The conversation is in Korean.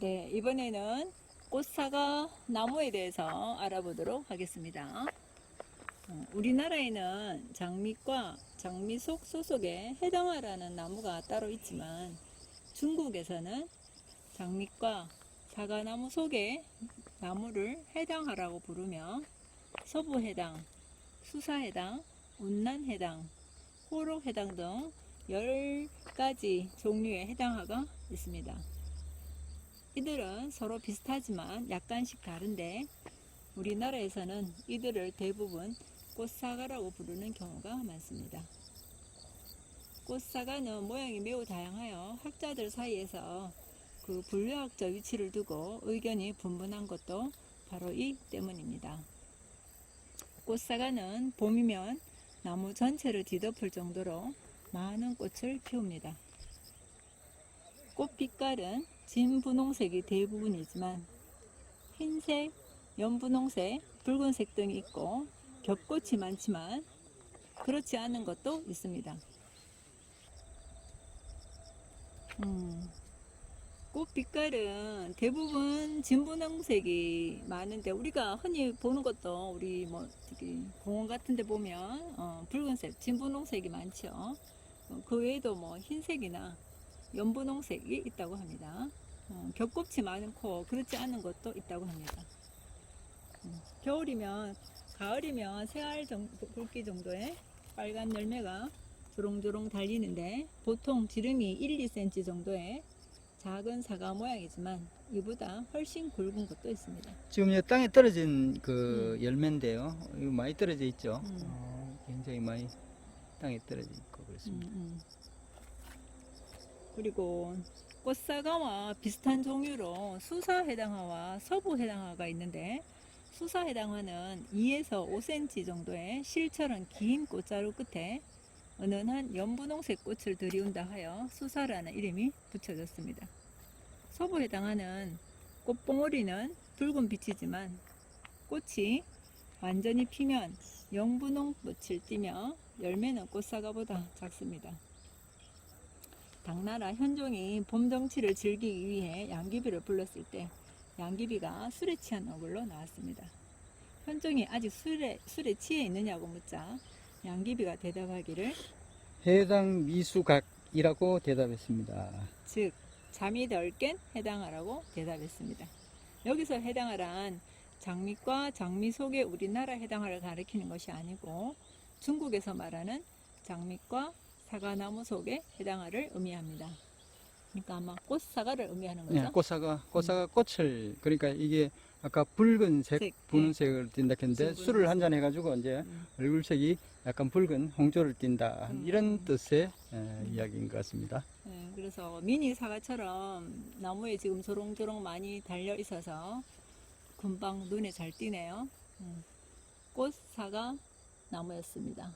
네, 이번에는 꽃사과 나무에 대해서 알아보도록 하겠습니다. 어, 우리나라에는 장미과 장미속 소속에 해당하라는 나무가 따로 있지만 중국에서는 장미과 사과나무 속에 나무를 해당하라고 부르며 서부해당, 수사해당, 운난해당, 호록해당 등 10가지 종류의 해당화가 있습니다. 이들은 서로 비슷하지만 약간씩 다른데 우리나라에서는 이들을 대부분 꽃사과라고 부르는 경우가 많습니다. 꽃사과는 모양이 매우 다양하여 학자들 사이에서 그 분류학적 위치를 두고 의견이 분분한 것도 바로 이 때문입니다. 꽃사과는 봄이면 나무 전체를 뒤덮을 정도로 많은 꽃을 피웁니다. 꽃 빛깔은 진 분홍색이 대부분이지만 흰색, 연분홍색, 붉은색 등이 있고 겹꽃이 많지만 그렇지 않은 것도 있습니다. 음, 꽃 빛깔은 대부분 진분홍색이 많은데 우리가 흔히 보는 것도 우리 뭐 공원 같은 데 보면 어, 붉은색, 진분홍색이 많죠. 어, 그 외에도 뭐 흰색이나 연분홍색이 있다고 합니다. 어, 겹꽃이 많고 그렇지 않은 것도 있다고 합니다. 음, 겨울이면 가을이면 세알 정도, 굵기 정도의 빨간 열매가 조롱조롱 달리는데 보통 지름이 1, 2cm 정도의 작은 사과 모양이지만 이보다 훨씬 굵은 것도 있습니다. 지금 이 땅에 떨어진 그 열매인데요. 이거 많이 떨어져 있죠. 음. 어, 굉장히 많이 땅에 떨어져 있고 음, 그렇습니다. 음. 그리고 꽃사과와 비슷한 종류로 수사해당화와 서부해당화가 있는데 수사해당화는 2에서 5cm 정도의 실처럼 긴 꽃자루 끝에 은은한 연분홍색 꽃을 들이운다 하여 수사라는 이름이 붙여졌습니다. 서부해당화는 꽃봉오리는 붉은 빛이지만 꽃이 완전히 피면 영분홍 꽃을 띠며 열매는 꽃사과보다 작습니다. 당나라 현종이 봄 정치를 즐기기 위해 양귀비를 불렀을 때 양귀비가 술에 취한 얼굴로 나왔습니다. 현종이 아직 술에, 술에 취해 있느냐고 묻자 양귀비가 대답하기를 해당 미수각이라고 대답했습니다. 즉 잠이 덜 깬 해당하라고 대답했습니다. 여기서 해당하란 장미과 장미 속에 우리나라 해당하를 가리키는 것이 아니고 중국에서 말하는 장미과 사과나무 속에 해당하를 의미합니다. 그러니까 아마 꽃사과를 의미하는 거죠. 네, 꽃사과, 꽃사과 꽃을 그러니까 이게 아까 붉은색, 색, 분홍색을 띈다 했는데. 술을 한 잔 해가지고 이제 음. 얼굴색이 약간 붉은 홍조를 띈다 음. 이런 뜻의 에, 이야기인 것 같습니다. 네, 그래서 미니 사과처럼 나무에 지금 조롱조롱 많이 달려 있어서 금방 눈에 잘 띄네요. 음, 꽃 사과 나무였습니다.